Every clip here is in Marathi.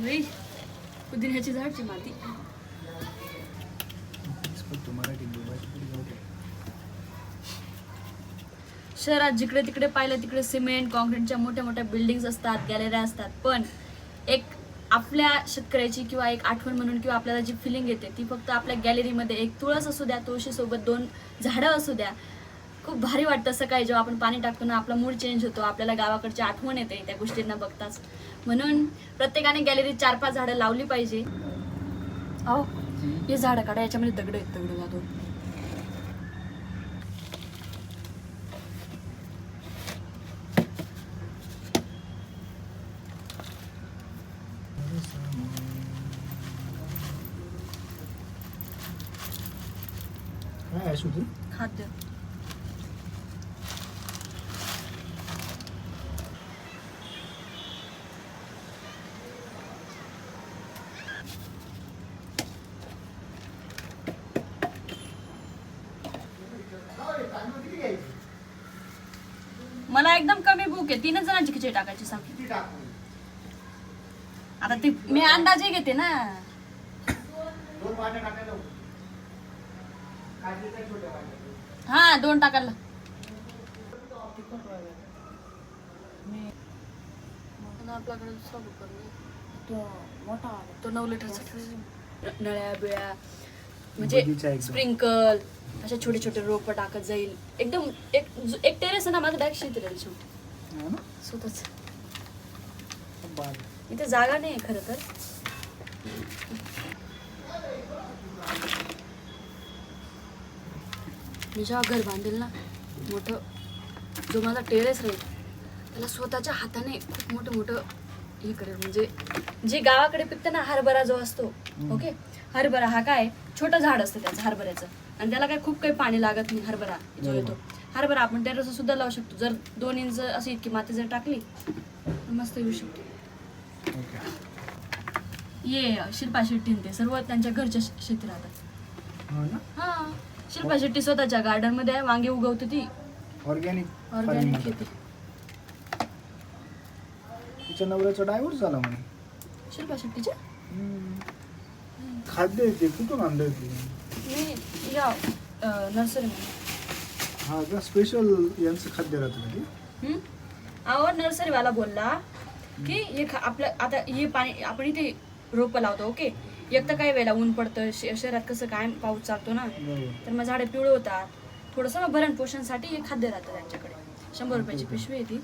नाही पुदिन्याची झाडची माती. शहरात जिकडे तिकडे पाहिलं तिकडे सिमेंट कॉन्क्रीटच्या मोठ्या मोठ्या बिल्डिंग्स असतात गॅलऱ्या असतात पण एक आपल्या शेतकऱ्याची किंवा एक आठवण म्हणून किंवा आपल्याला जी फिलिंग येते ती फक्त आपल्या गॅलरीमध्ये एक तुळस असू द्या तुळशीसोबत दोन झाडं असू द्या खूप भारी वाटतं सकाळी जेव्हा आपण पाणी टाकतो ना आपला मूड चेंज होतो आपल्याला गावाकडची आठवण येते त्या गोष्टींना बघताच. म्हणून प्रत्येकाने गॅलरीत चार पाच झाडं लावली पाहिजे. अहो हे झाडं काढा याच्यामध्ये दगड आहेत दगड जातो खाद्य मला एकदम कमी भूक आहे तीनच जणांची खिचडी टाकायची सांग. आता ती मी अंदाजे घेते ना. हा दोन टाकायला. आपल्याकडे दुसरा कुकर नाही. तो मोठा तो नऊ लिटरचा नळ्या बिळ्या म्हणजे एकदम. स्प्रिंकल असे छोटे छोटे रोप टाकत जाईल. एकदम एक एक टेरेस आहे ना माझं डायरेक्ट शेती राहील शेवटी हा? स्वतःच. इथे जागा नाही आहे खरं तर. मी जेव्हा घर बांधेल ना मोठं जो माझा टेरेस राहील त्याला स्वतःच्या हाताने खूप मोठं मोठं हे करेल. म्हणजे जे गावाकडे पिकतं ना हरभरा जो असतो. ओके? हरभरा हा काय? छोटं झाड असतं त्याचं हरभऱ्याचं. आणि त्याला काय खूप काही पाणी लागत नाही हरभरा जो येतो. हरभरा आपण टेरेस सुद्धा लावू शकतो. जर दोन इंच अशी इतकी माती जर टाकली तर मस्त येऊ शकते. ये शिल्पा शेट्टी ते सर्व त्यांच्या घरच्या शेती राहतात. हो ना? हा. शिल्पा शेट्टी स्वतःच्या गार्डनमध्ये आहे, वांगे उगवते ती. ऑर्गॅनिक ऑर्गॅनिक शेती. तिच्या नवऱ्याचा डायव्हर्स झाला म्हणे. शिल्पा शेट्टीच्या? खाद्य आहे ते कुठून मी या नर्सरी हा का? स्पेशल यांचं खाद्य राहतं का अहो नर्सरीवाला बोलला की हे खा आपलं आता हे पाणी आपण इथे रोपं लावतो ओके? एक तर काही वेळेला ऊन पडतं श- शहरात कसं काय पाऊस चालतो ना? बरोबर. तर मग झाडे पिवळे होतात. थोडंसं मग भरण पोषणसाठी हे खाद्य राहतं त्यांच्याकडे. शंभर रुपयाची पिशवी आहे ती.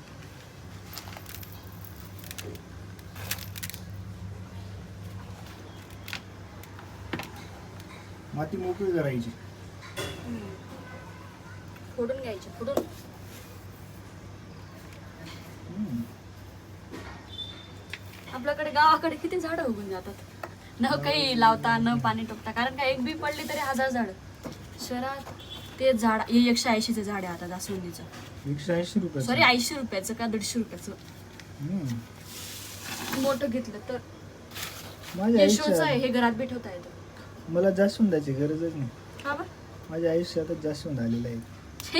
माती मोकळी करायची. फोडून घ्यायची फोडून. आपल्याकडे गावाकडे किती झाडं उगून जातात. न काही लावता न पाणी टोकता कारण का एक बी पडली तरी हजार झाड. शहरात ते झाड हे एकशे ऐंशीचं झाड आहे आता जास्वंदीचं एकशे ऐंशी रुपये सॉरी ऐंशी रुपयाचं का दीडशे रुपयाचं. मोठं घेतलं तर. माझ्या हे शोचं आहे हे घरात बी ठेवता येतं. मला जास्वंदाची गरजच नाही. माझ्या आयुष्यातच जास्वंद आलेलं आहे.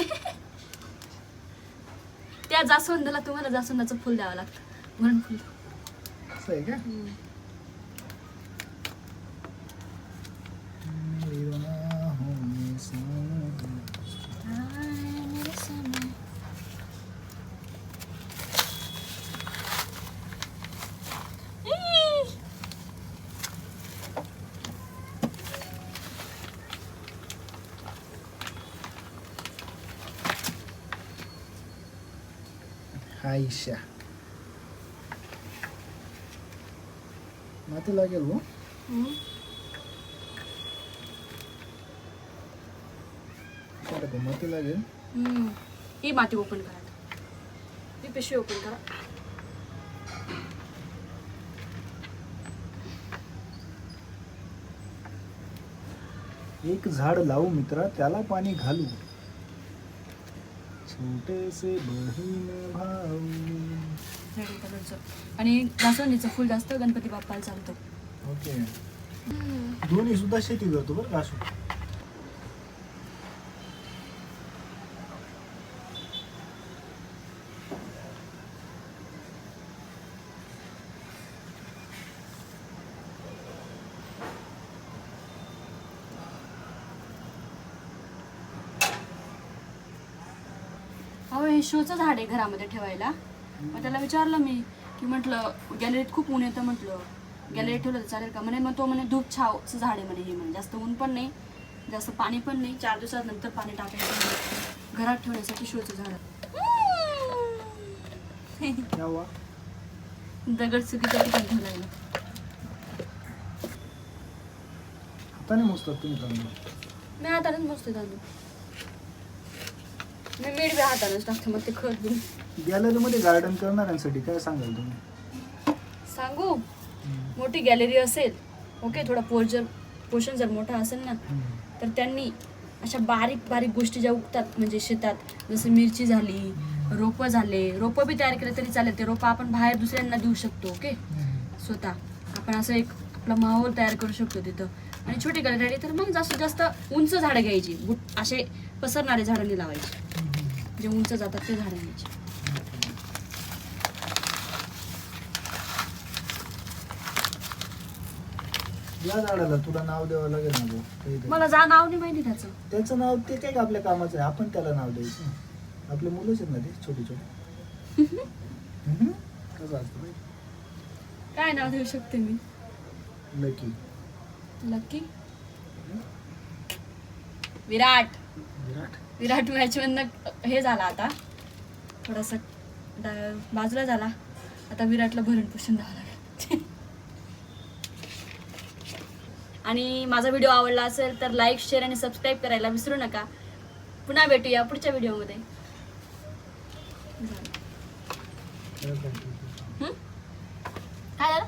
त्या जास्वंदाला तुम्हाला जास्वंदाचं फुल द्यावं लागतं. म्हणून फुल असं आहे का? आयुष्या माती लागेल हो. बरं माती लागेल हम्म. ही माती ओपन करा ही पिशवी ओपन करा एक झाड लावू मित्रा त्याला पाणी घालू. छोटेसे बहीण भाऊ। आणि जास्वंदीचं फुल जास्त गणपती बाप्पाला चालतं. ओके दोन्ही सुद्धा शेती करतो बरं का हे शोचं झाड आहे घरामध्ये ठेवायला. मग त्याला विचारलं मी की म्हटलं गॅलरीत खूप ऊन येतं म्हटलं. गॅलरीत ठेवलं तर चालेल का? म्हणे मग तो म्हणे धूप छावचं झाड आहे म्हणे हे म्हणे. जास्त ऊन पण नाही जास्त पाणी पण नाही. चार दिवसानंतर पाणी टाकायचं घरात ठेवण्यासाठी शोचं झाड दगड चुकीच्या ठिकाणी ठेवलं आहे. हाताने मोजतात तुम्ही तांदूळ. मी हातानेच बसते तांदूळ. मी मीठ बी हातानेच टाकते मग ते खत बी. गॅलरीमध्ये गार्डन करणाऱ्यांसाठी काय सांगाल तुम्ही? सांगू? मोठी गॅलरी असेल ओके थोडा पोर जर पोषण जर मोठा असेल ना तर त्यांनी अशा बारीक बारीक गोष्टी ज्या उगतात म्हणजे शेतात जसं मिरची झाली रोपं झाले रोपं बी तयार केलं तरी चालेल ते रोपं आपण बाहेर दुसऱ्यांना देऊ शकतो ओके स्वतः. आपण असं एक आपला माहोल तयार करू शकतो तिथं. आणि छोटी गॅलरी तर मग जास्तीत जास्त उंच झाडं घ्यायची बुट असे पसरणारे झाडं नाही लावायचे. जे उंच जातात ते झाडं घ्यायचे या झाडाला तुला नाव द्यावं लागेल ना काहीतरी. मला जा नाव नाही माहिती त्याचं. त्याचं नाव ते काय आपल्या कामाचं आहे? आपण त्याला नाव द्यायचं. आपले मुलंच आहेत ना ते छोटे छोटे. हम्म. कसं असतं बाई काय नाव देऊ शकते मी? Lucky. Lucky? Virat. Virat? Virat match मधनं हे झाला आता. थोडासा डा- बाजूला झाला. आता विराटला भरण पोषण द्यावं लागेल. आणि माझा व्हिडिओ आवडला असेल तर लाईक शेअर आणि सबस्क्राईब करायला विसरू नका. पुन्हा भेटूया पुढच्या व्हिडिओमध्ये? काय झालं?